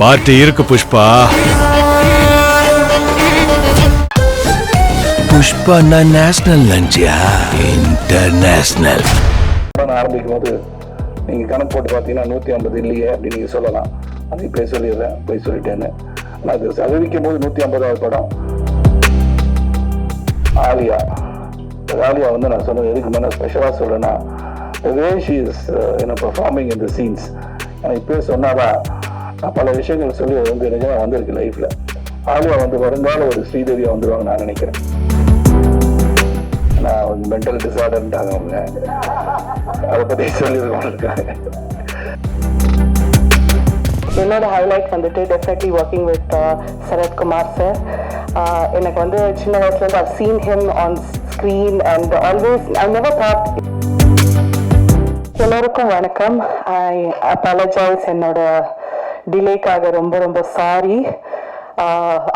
Party இருக்கு Pushpa. Pushpa national லஞ்சியா international. படம் ஆரம்பிக்கும் போது நீங்கள் கணக்கு போட்டு பார்த்தீங்கன்னா நூற்றி ஐம்பது இல்லையே அப்படின்னு நீங்கள் சொல்லலாம். அது இப்போ சொல்லிடுறேன் போய் சொல்லிட்டேன்னு. ஆனால் அது அறிவிக்கும் போது நூற்றி ஐம்பதாவது படம். ஆலியா. இந்த ஆலியா வந்து நான் சொன்னது எதுக்கு மேலே ஸ்பெஷலாக சொல்றேன்னா வே ஷி இஸ் என்ன பர்ஃபார்மிங் இன் த சீன்ஸ் இப்போயே சொன்னாதான் நான் பல விஷயங்கள் சொல்லி வந்து நிஜமாக வந்திருக்கு லைஃப்பில் ஆலியா வந்து வருங்கால ஒரு ஸ்ரீதேவியாக வந்துருவாங்க நான் நினைக்கிறேன். நான் மென்டல் டிசார்டர்ன்ட்டாங்க அவங்க. அதை பற்றி சொல்லியிருக்கோம் இருக்காங்க என்னோட ஹைலைட் வந்துட்டு definitely working with Sarathkumar sir uh, எனக்கு வந்து சின்ன வயசுலேருந்து I seen him on screen and always I never thought எல்லோருக்கும் வணக்கம். ஐ அப்பாலஜைஸ் என்னோட டிலேக்காக ரொம்ப ரொம்ப சாரி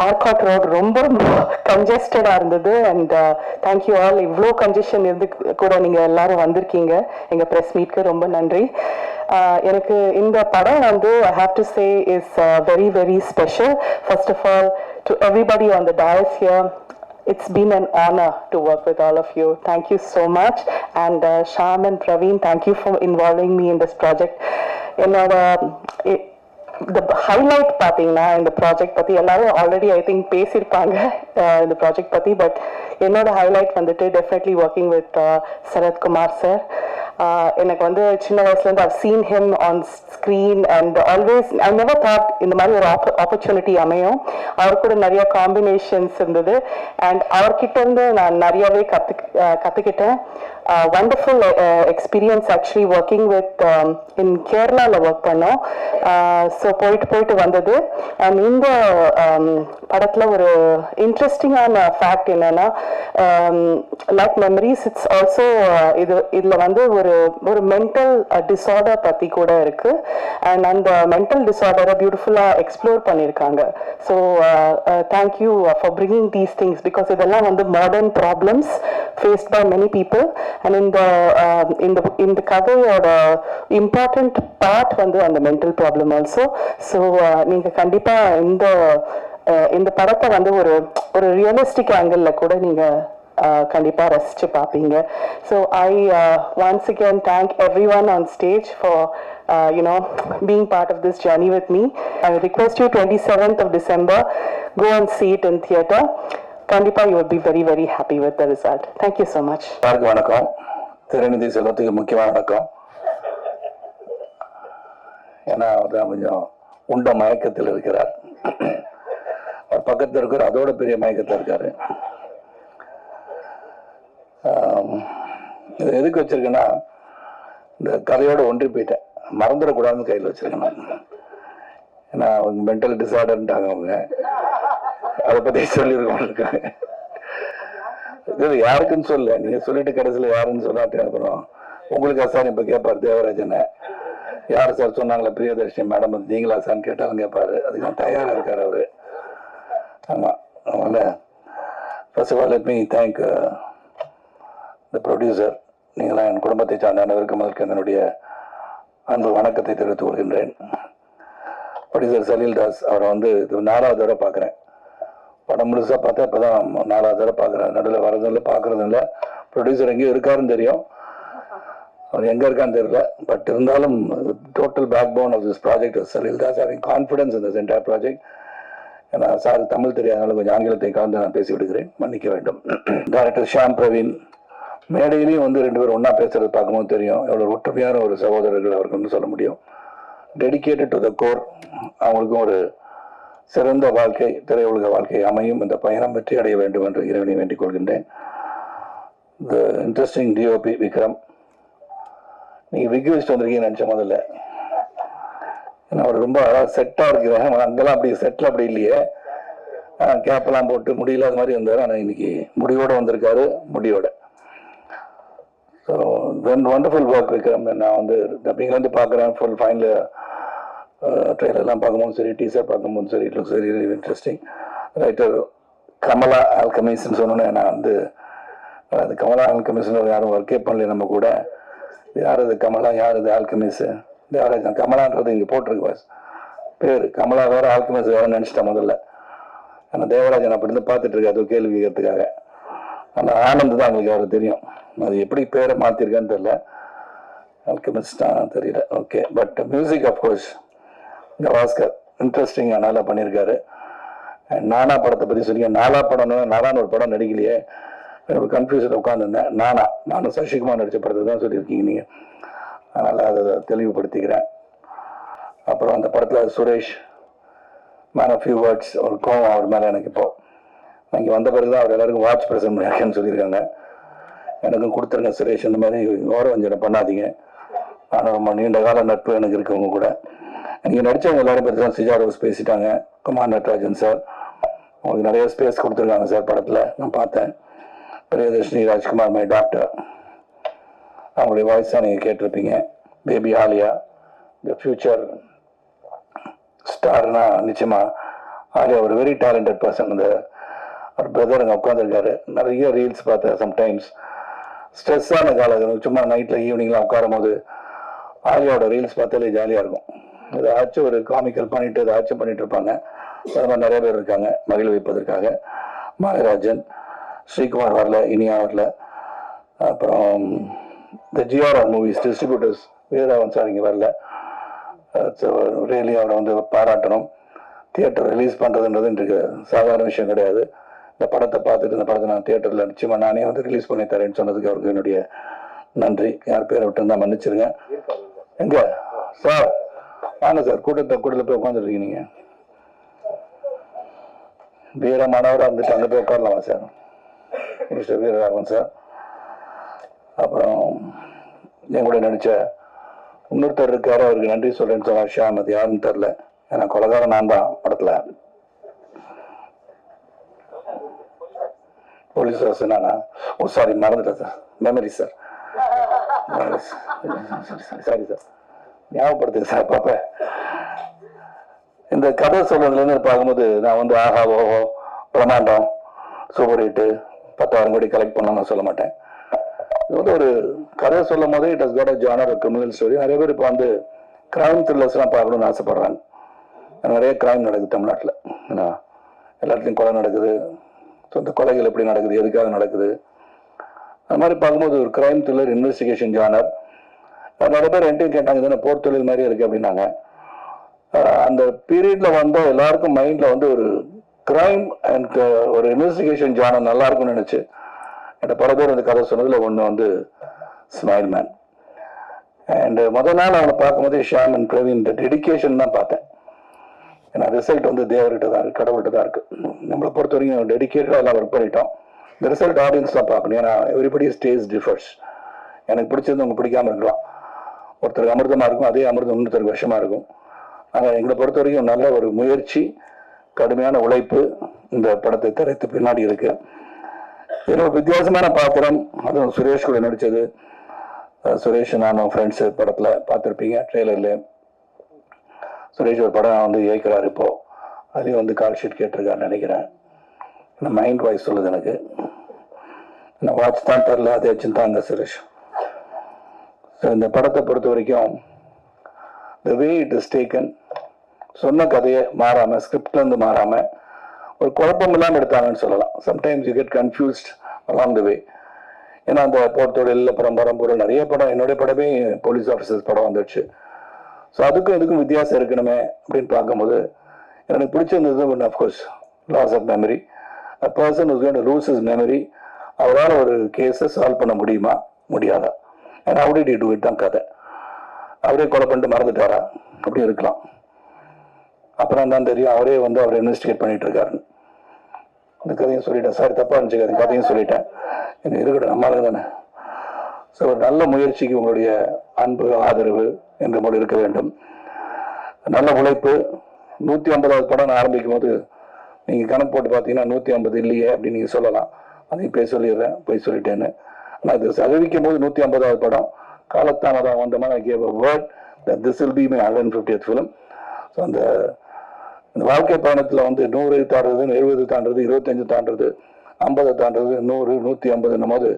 ஆர்காட் ரோடு ரொம்ப ரொம்ப கன்ஜஸ்டடாக இருந்தது அண்ட் தேங்க்யூ ஆல் இவ்வளோ கன்ஜெஷன் இருந்து கூட நீங்கள் எல்லாரும் வந்திருக்கீங்க எங்கள் ப்ரெஸ் மீட்க்கு ரொம்ப நன்றி எனக்கு இந்த படம் வந்து I have to say is very very special first of all to everybody on the dais here It's been an honor to work with all of you. Thank you so much. And uh, Sham and Praveen, thank you for involving me in this project. என்னோட இந்த highlight பார்த்தீங்கன்னா இந்த project பற்றி எல்லாரும் already I think பேசியிருப்பாங்க இந்த project பற்றி but என்னோட ஹைலைட் வந்துட்டு definitely working with Sarathkumar sir Uh, எனக்கு வந்து சின்ன வயசுலேருந்து I've seen him on screen and always I never thought இந்த மாதிரி ஒரு ஆப்பர்ச்சுனிட்டி அமையும். அவர் கூட நிறைய காம்பினேஷன்ஸ் இருந்தது. அண்ட் அவர்கிட்ட இருந்து நான் நிறையவே கற்று கற்றுக்கிட்டேன் wonderful experience actually working with in கேரளாவில் ஒர்க் பண்ணோம். Uh, ஸோ போயிட்டு போயிட்டு வந்தது. அண்ட் இந்த um, படத்தில் ஒரு இன்ட்ரெஸ்டிங்கான ஃபேக்ட் என்னென்னா லைக் மெமரிஸ் இட்ஸ் ஆல்சோ இது இதில் வந்து ஒரு ஒரு ஒரு மென்டல் டிசார்டர் பற்றி கூட இருக்கு. அண்ட் அந்த மென்டல் டிசார்டரை பியூட்டிஃபுல்லாக எக்ஸ்ப்ளோர் பண்ணியிருக்காங்க. So thank you for bringing these things because இதெல்லாம் வந்து modern problems faced by many people and இந்த uh, இந்த இந்த கதையோட இம்பார்ட்டண்ட் பார்ட் வந்து அந்த mental problem also so uh, நீங்கள் கண்டிப்பாக இந்த uh, இந்த படத்தை வந்து ஒரு ஒரு ரியலிஸ்டிக் ஆங்கிளில் கூட நீங்கள் கண்டிப்பாக ரசித்து பார்ப்பீங்க. So I once again thank everyone on stage for you know being part of this journey with me I request you twenty seventh of December go and seat in theatre கண்டிப்பாக you will be very very happy with the result thank you so much எல்லாருக்கும் வணக்கம். திருநிதி செல்வத்துக்கு முக்கியமான வணக்கம். ஏன்னா அவர் தான் கொஞ்சம் உண்ட மயக்கத்தில் இருக்கிறார். அவர் பக்கத்தில் இருக்கிற அதோட பெரிய மயக்கத்தில் இருக்காரு. இது எதுக்கு வச்சிருக்கேன்னா இந்த கதையோட ஒன்றி போயிட்டேன். மறந்துடக்கூடாதுன்னு கையில் வச்சிருக்கேன் நான். ஏன்னா அவங்க மென்டல் டிசார்டர்ன்ட்டாங்க அவங்க. அதை பற்றி சொல்லியிருக்கோம் இருக்காங்க இது யாருக்குன்னு சொல்ல நீங்கள் சொல்லிட்டு கடைசியில் யாருன்னு சொல்லாட்டி அப்புறம் உங்களுக்கு சார் இப்போ கேட்பார் தேவராஜனை. யார் சார் சொன்னாங்களே பிரியதர்ஷினி மேடம் வந்து நீங்களா சார்னு கேட்டாலும் கேட்பார் அதுக்கு தயாராக இருக்கார் அவர். ஆமாம் அதனால் first of all let me thank the producer நீங்களாம் என் குடும்பத்தை சார்ந்த அனைவருக்கும் அதற்கு என்னுடைய அன்பு வணக்கத்தை தெரிவித்துக் கொள்கின்றேன். ப்ரொடியூசர் சலீல் தாஸ் அவரை வந்து இது நாலாவது தடவை பார்க்குறேன். படம் முழுசாக பார்த்தா இப்பதான் நாலாவது தடவை பார்க்குறேன். நடுவில் வரதும் இல்லை பார்க்கறதும் இல்லை. ப்ரொடியூசர் எங்கேயும் இருக்காருன்னு தெரியும். அவர் எங்கே இருக்கான்னு தெரியல. பட் இருந்தாலும் total backbone of this project Salil Das having confidence இந்த சென்டர் ப்ராஜெக்ட் ஏன்னா சார் தமிழ் தெரியாதனால கொஞ்சம் ஆங்கிலத்தை கலந்து நான் பேசி விடுகிறேன் மன்னிக்க வேண்டும். டைரக்டர் ஷாம் பிரவீன் மேடையிலையும் வந்து ரெண்டு பேரும் ஒன்றா பேசுறது பார்க்கும்போது தெரியும். எவ்வளோ ஒற்றுமையான ஒரு சகோதரர்கள் அவருக்கு சொல்ல முடியும். டெடிகேட்டட் டு த கோர் அவங்களுக்கும் ஒரு சிறந்த வாழ்க்கை திரையுலக வாழ்க்கை அமையும். இந்த பயணம் வெற்றி அடைய வேண்டும் என்று இறைவனை வேண்டிக் கொள்கின்றேன். The interesting DOP Vikram. நீங்கள் விக் வச்சுட்டு வந்திருக்கீங்கன்னு நினச்ச முதல்ல. ஏன்னா அவர் ரொம்ப அழகாக செட்டாக இருக்கிறேன் அங்கெல்லாம் அப்படி செட்டில் அப்படி இல்லையே. கேப்பெல்லாம் போட்டு முடியல அது மாதிரி வந்தார் ஆனால் இன்னைக்கு முடிவோடு வந்திருக்காரு. முடியோட. So when wonderful work Vikram நான் வந்து டப்பிங்லேருந்து பார்க்குறேன். ஃபுல் uh, ஃபைனல் ட்ரெயிலர்லாம் பார்க்கும்போது சரி டீசர் பார்க்கும்போது சரி it looks very interesting writer Kamala ஆல்கமிஸ்ன்னு சொன்னோன்னே நான் வந்து அது கமலா ஆல்கமிஸ்னு யாரும் ஒர்க்கே பண்ணல நம்ம கூட. யார் இது கமலா யார் இது ஆல்கமிஸு இது யார் கமலான்றது இங்கே போட்டிருக்கு பாஸ் பேர் கமலா வேறு ஆல்கமிஸ் வேறு நினச்சிட்டேன் முதல்ல. ஆனால் தேவராஜன் அப்படி இருந்து பார்த்துட்டு இருக்கேன் அது கேள்வி கேட்கறதுக்காக. ஆனால் ஆனந்த் தான் உங்களுக்கு அவருக்கு தெரியும். அது எப்படி பேரை மாற்றிருக்கான்னு தெரியல. ஆல்கமிஸ்டா தெரியல. Okay but music of course Gavaskar Bhaskar இன்ட்ரெஸ்டிங்காக நல்லா பண்ணியிருக்காரு நானா படத்தை பற்றி சொல்லியிருக்கேன் நாலா படம்னு நானான்னு ஒரு படம் நடிக்கலையே. ஒரு கன்ஃபியூஷன் உட்காந்துருந்தேன் நானா. நானும் சசிகுமார் நடித்த படத்தை தான் சொல்லியிருக்கீங்க நீங்கள் அதனால் அதை தெளிவுபடுத்திக்கிறேன். அப்புறம் அந்த படத்தில் Suresh man of few words ஒரு கோவம் அவர் மேலே எனக்கு இப்போது இங்கே வந்த பிறகு தான் அவர் எல்லாருக்கும் வாட்ச் பிரசன் பண்ணியிருக்கேன்னு சொல்லியிருக்காங்க. எனக்கும் கொடுத்துருங்க சுரேஷ் இந்த மாதிரி ஓரவஞ்சனை பண்ணாதீங்க. ஆனால் ரொம்ப நீண்ட கால நட்பு எனக்கு இருக்கவங்க கூட. நீங்கள் நடித்தவங்க எல்லாரும் பற்றி தான் சிஜா ரோஸ் பேசிட்டாங்க. குமார் நட்ராஜன் சார் உங்களுக்கு நிறைய ஸ்பேஸ் கொடுத்துருக்காங்க சார் படத்தில். நான் பார்த்தேன். பிரியதர்ஷினி ராஜ்குமார் மை டாக்டர் அவங்களுடைய வாய்ஸ் தான் நீங்கள் கேட்டிருப்பீங்க. பேபி ஆலியா த ஃபியூச்சர் ஸ்டார்னா நிச்சயமாக ஆலியா ஒரு வெரி டேலண்டட் பர்சன் அந்த ஒரு பிரதர் அங்கே உட்காந்துருக்காரு நிறைய ரீல்ஸ் பார்த்தேன் சம்டைம்ஸ் ஸ்ட்ரெஸ்ஸான காலம் சும்மா நைட்டில் ஈவினிங்லாம் உட்காரும் போது ஆர்யாவோட ரீல்ஸ் பார்த்தாலே ஜாலியாக இருக்கும். ஏதாச்சும் ஒரு காமிக்கல் பண்ணிட்டு ஏதாச்சும் பண்ணிட்டு இருப்பாங்க. அது மாதிரி நிறைய பேர் இருக்காங்க மகிழ் வைப்பதற்காக. மாயராஜன் ஸ்ரீகுமார் வரல இனியா வரல. அப்புறம் இந்த GRR movies distributors Veeraravan sir இங்கே வரல. ரியலி அவரை வந்து பாராட்டணும். தியேட்டர் ரிலீஸ் பண்ணுறதுன்றது இன்றைக்கு சாதாரண விஷயம் கிடையாது. இந்த படத்தை பார்த்துட்டு இந்த படத்தை நான் தியேட்டரில் நிச்சயமாக நானே வந்து ரிலீஸ் பண்ணி தரேன்னு சொன்னதுக்கு அவருக்கு என்னுடைய நன்றி. யார் பேரை விட்டு இருந்தால் மன்னிச்சிருங்க. எங்க? சார். வாங்க சார் கூட்டத்தை கூட்டத்தில் போய் உட்காந்துருக்கீங்க நீங்கள் வீரமானவராக இருந்துட்டு அங்கே போய் உட்காரலாமா சார்? Mister Veeraraghavan sir. அப்புறம் என் கூட நடித்த இன்னொருத்தர் இருக்காரு அவருக்கு நன்றி சொல்கிறேன்னு சொன்னார் ஷியாம் அது யாருன்னு தெரில ஏன்னா கொலகாரம் நான் தான் படத்தில். போலீஸ் வாசன் நானா ஓ சாரி மறந்துட்டேன் sir memory sir sorry sir ஞாபகப்படுத்துங்க sir பாப்ப இந்த கதை சொல்றதுலேருந்து பார்க்கும்போது நான் வந்து ஆஹா ஓஹோ பிரமாண்டம் சூப்பர் ஹிட்டு பத்தாயிரம் கோடி கலெக்ட் பண்ணணும்னு சொல்ல மாட்டேன். இது வந்து ஒரு கதை சொல்லும் போதே it has got a genre criminal story நிறைய பேர் இப்போ வந்து கிரைம் த்ரில்லர்ஸ்லாம் பார்க்கணும்னு ஆசைப்படுறாங்க. நிறைய கிரைம் நடக்குது தமிழ்நாட்டில். ஏன்னா எல்லாத்துலேயும் கொலை நடக்குது. இந்த கொலைகள் எப்படி நடக்குது எதுக்காக நடக்குது? அது மாதிரி பார்க்கும்போது ஒரு கிரைம் த்ரில்லர் இன்வெஸ்டிகேஷன் ஜானர் நிறைய பேர் என்கிட்ட கேட்டாங்க தானே போர் தொழில் மாதிரி இருக்குது அப்படின்னாங்க. அந்த பீரியடில் வந்த எல்லாருக்கும் மைண்டில் வந்து ஒரு கிரைம் அண்ட் ஒரு இன்வெஸ்டிகேஷன் ஜானர் நல்லா இருக்கும்னு நினச்சி என்கிட்ட பல பேர் இந்த கதை சொன்னதில் ஒன்று வந்து ஸ்மைல் மேன் அண்ட் முத நாள் அவனை பார்க்கும்போது ஷியாம் அண்ட் பிரவீன் இந்த டெடிக்கேஷன் தான் பார்த்தேன். ஏன்னா ரிசல்ட் வந்து தேவர்கிட்ட தான் இருக்கு கடவுள்கிட்ட தான் இருக்கு. நம்மளை பொறுத்த வரைக்கும் டெடிக்கேட்டாக எல்லாம் ஒர்க் பண்ணிட்டோம். இந்த ரிசல்ட் ஆடியன்ஸ் தான் பார்க்கணும். ஏன்னா எவ்ரிபடி ஸ்டேஜ் டிஃபர்ஸ் எனக்கு பிடிச்சது உங்களுக்கு பிடிக்காம இருக்கலாம். ஒருத்தருக்கு அமிர்தமாக இருக்கும் அதே அமிர்தம் இன்னொருத்தருக்கு விஷமாக இருக்கும். ஆனால் எங்களை பொறுத்த வரைக்கும் நல்ல ஒரு முயற்சி கடுமையான உழைப்பு இந்த படத்தை திரைத்து பின்னாடி இருக்கு. இது ஒரு வித்தியாசமான பாத்திரம் அதுவும் சுரேஷ் கூட நடித்தது சுரேஷ் நானும் ஃப்ரெண்ட்ஸ் படத்தில் பார்த்துருப்பீங்க ட்ரெய்லர்லேயே சுரேஷ் ஒரு படம் வந்து இயக்கிறாரு இப்போ. அதையும் வந்து கால் ஷீட் கேட்டிருக்காருன்னு நினைக்கிறேன். மைண்ட் வாய்ஸ் சொல்லுது எனக்கு. நான் வாட்ச் தான் தெரில அதையாச்சும் இந்த சுரேஷ். ஸோ இந்த படத்தை பொறுத்த வரைக்கும் the way it is taken சொன்ன கதையை மாறாமல் ஸ்கிரிப்ட்லேருந்து மாறாமல் ஒரு குழப்பம் இல்லாமல் எடுத்தாங்கன்னு சொல்லலாம். Sometimes you get confused along the way ஏன்னா அந்த போர்த்தொழில் அப்புறம் பரம்பூரில் நிறைய படம் என்னுடைய படமே போலீஸ் ஆஃபீஸர்ஸ் படம் வந்துடுச்சு. ஸோ அதுக்கும் இதுக்கும் வித்தியாசம் இருக்கணுமே அப்படின்னு பார்க்கும்போது எனக்கு பிடிச்சிருந்தது ஒன்று of course loss of memory a person is going lose is memory அவரால் ஒரு கேஸை சால்வ் பண்ண முடியுமா? முடியாதா? ஏன்னா அவுடி டி டூ இட் தான் கதை. அவரே கொலை பண்ணிட்டு மறந்துட்டாரா? அப்படி இருக்கலாம். அப்புறம் தான் தெரியும் அவரே வந்து அவர் இன்வெஸ்டிகேட் பண்ணிட்டு இருக்காருன்னு. இந்த கதையும் சொல்லிட்டேன். சாரி தப்பாக இருந்துச்சு கதையும் சொல்லிட்டேன். எனக்கு இருக்கட்டும் நம்மளுக்கு தானே. ஸோ ஒரு நல்ல முயற்சிக்கு உங்களுடைய அன்பு ஆதரவு என்ற போல இருக்க வேண்டும். நல்ல உழைப்பு. நூற்றி ஐம்பதாவது படம் நான் ஆரம்பிக்கும் போது நீங்கள் கணக்கு போட்டு பார்த்தீங்கன்னா நூற்றி ஐம்பது இல்லையே அப்படின்னு நீங்கள் சொல்லலாம். அதையும் போய் சொல்லிடுறேன் போய் சொல்லிட்டேன்னு. ஆனால் அது அறிவிக்கும் போது நூற்றி ஐம்பதாவது படம் காலத்தாமதம் வந்தமான gave a word that be will be my 150th film so அந்த இந்த வாழ்க்கை பயணத்தில் வந்து நூறு தாண்டுறது எழுபது தாண்டுறது இருபத்தஞ்சு தாண்டுறது ஐம்பது தாண்டுறது நூறு நூற்றி ஐம்பதுன்னும் போது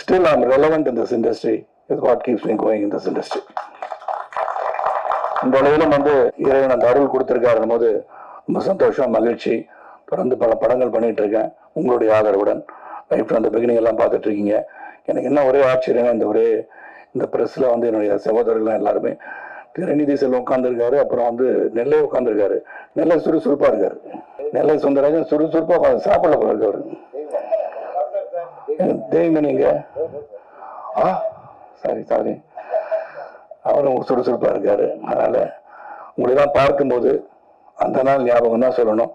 still I'm relevant in this industry is what keeps me going in this industry இந்த அளவிலும் வந்து இறைவன் அந்த அருள் கொடுத்துருக்காருன்னும் போது ரொம்ப சந்தோஷம் மகிழ்ச்சி. தொடர்ந்து பல படங்கள் பண்ணிட்டு இருக்கேன். உங்களுடைய ஆதரவுடன். லைஃப்ல அந்த பிகினிங் எல்லாம் பார்த்துட்டு இருக்கீங்க. எனக்கு என்ன ஒரே ஆச்சரியம் இந்த ஒரே இந்த ப்ரெஸ்ஸில் வந்து என்னுடைய சகோதரர்கள் எல்லாருமே திருநிதி செல்வம் உட்காந்துருக்காரு அப்புறம் வந்து நெல்லை உட்காந்துருக்காரு நெல்லை சுறுசுறுப்பாக இருக்காரு. நெல்லை சுந்தரராஜன் சுறுசுறுப்பாக சாப்பிட சாப்பிடல போல இருக்காரு தேய்மணிங்க ஆ சாரி சாரி அவரும் சுறுசுறுப்பா இருக்காரு. அதனால உங்களெல்லாம் பார்க்கும்போது அந்த நாள் ஞாபகம் தான் சொல்லணும்.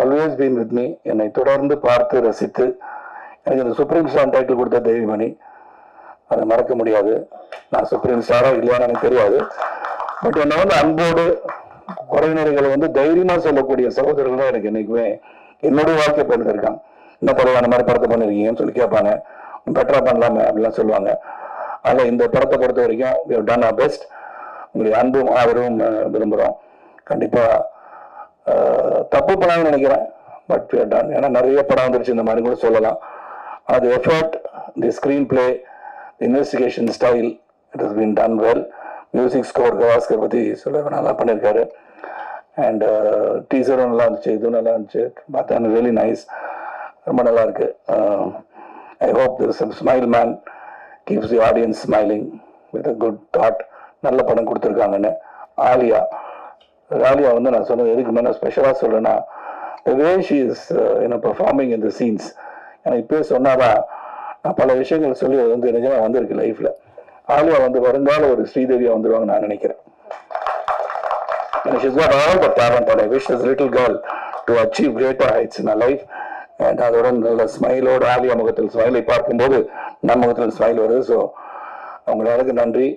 ஆல்வேஸ் பீம் வித் மீ என்னை தொடர்ந்து பார்த்து ரசித்து எனக்கு இந்த சுப்ரீம் ஸ்டார் டைட்டில் கொடுத்த தெய்வமணி அதை மறக்க முடியாது. நான் சுப்ரீம் ஸ்டாரா இல்லையான்னு எனக்கு தெரியாது. பட் என்னை வந்து அன்போடு குறையினர்களை வந்து தைரியமாக சொல்லக்கூடிய சகோதரர்கள் தான் எனக்கு என்றைக்குமே என்னுடைய வாழ்க்கை பிறந்திருக்காங்க என்ன பரவாயில்ல அந்த மாதிரி படத்தை பண்ணிருக்கீங்கன்னு சொல்லி கேட்பாங்க. பெட்டரா பண்ணலாமே அப்படிலாம் சொல்லுவாங்க. அதில் இந்த படத்தை பொறுத்த வரைக்கும் டன் ஆர் பெஸ்ட் உங்களுடைய அன்பும் ஆதரவும் விரும்புகிறோம் கண்டிப்பா தப்பு பண்ணாங்கன்னு நினைக்கிறேன். பட் டன் ஏன்னா நிறைய படம் வந்துருச்சு இந்த மாதிரி கூட சொல்லலாம். அது effort the screenplay investigation style it has been done well music score Gavaskar பற்றி சொல்ல நல்லா பண்ணியிருக்காரு அண்ட் டீசரும் நல்லா இருந்துச்சு இதுவும் நல்லா இருந்துச்சு. பார்த்தா ரியலி நைஸ் ரொம்ப நல்லா இருக்கு I hope this smile man keeps the audience smiling with a good thought நல்ல படம் கொடுத்துருக்காங்கன்னு. ஆலியா. ஆலியா வந்து நான் சொன்னது எதுக்கு மேலே ஸ்பெஷலாக சொல்லுன்னா way she is you know performing in the scenes எனக்கு இப்போயே சொன்னாதான் நான் பல விஷயங்கள் சொல்லி அது வந்து நிஜமா வந்திருக்கு லைஃப்பில் ஆலியா வந்து வருங்கால ஒரு ஸ்ரீதேவியாக வந்துருவாங்க நான் நினைக்கிறேன். And she's got all the talent and I wish this little girl to achieve greater heights in her life. அதோட நல்ல ஸ்மைலோட ஆலியா முகத்தில் ஸ்மைலை பார்க்கும்போது நம் முகத்தில் ஸ்மைல் வருது. ஸோ அவங்களுக்கு நன்றி.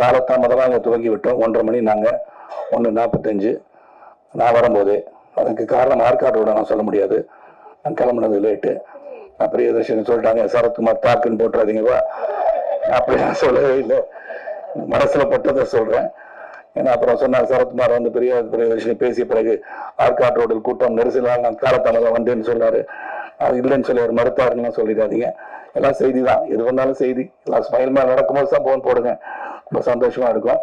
காலத்தாமதமாக அங்கே துவங்கி விட்டோம் ஒன்றரை மணி நாங்கள் ஒன்று நாற்பத்தஞ்சு. நான் வரும்போது. அதுக்கு காரணம் ஆற்காட்டோட நான் சொல்ல முடியாது. நான் கிளம்புனது லேட்டு. பிரியதர்ஷினி சொல்லிட்டாங்க சரத்குமார் தாக்குன்னு போட்டுறாதீங்கப்பா. அப்படி நான் சொல்லவே இல்லை. மனசில் பட்டதை சொல்கிறேன் ஏன்னா அப்புறம் சொன்னார் சரத்குமார் வந்து பெரிய பெரிய விஷயம் பேசிய பிறகு ஆற்காட் ரோடில் கூட்டம் நெரிசலால் நான் காலத்தாமதம் வந்தேன்னு சொன்னாரு. அது இல்லைன்னு சொல்லி அவர் மறுத்தாருன்னு சொல்லிடாதீங்க. எல்லாம் செய்தி தான். எது வந்தாலும் செய்தி. எல்லாம் ஸ்மைல் மேலே நடக்கும்போது தான் போன் போடுங்க. ரொம்ப சந்தோஷமாக இருக்கும்.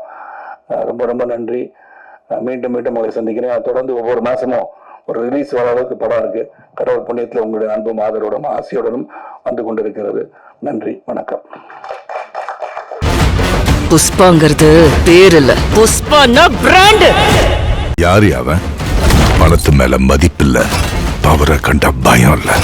ரொம்ப ரொம்ப நன்றி. மீண்டும் மீண்டும் உங்களை சந்திக்கிறேன். தொடர்ந்து ஒவ்வொரு மாதமும் ஒரு ரிலீஸ் வர அளவுக்கு படம் இருக்கு. கடவுள் புண்ணியத்தில் உங்களுடைய அன்பும் ஆதரவோடும் ஆசையோடனும் வந்து கொண்டிருக்கிறது. நன்றி. வணக்கம். புஷ்பாங்கிறது பேர் இல்ல புஷ்பான்னா பிராண்ட் யாரு அவன்? பணத்து மேல மதிப்பில்ல. பவரை கண்ட பயம் இல்லை.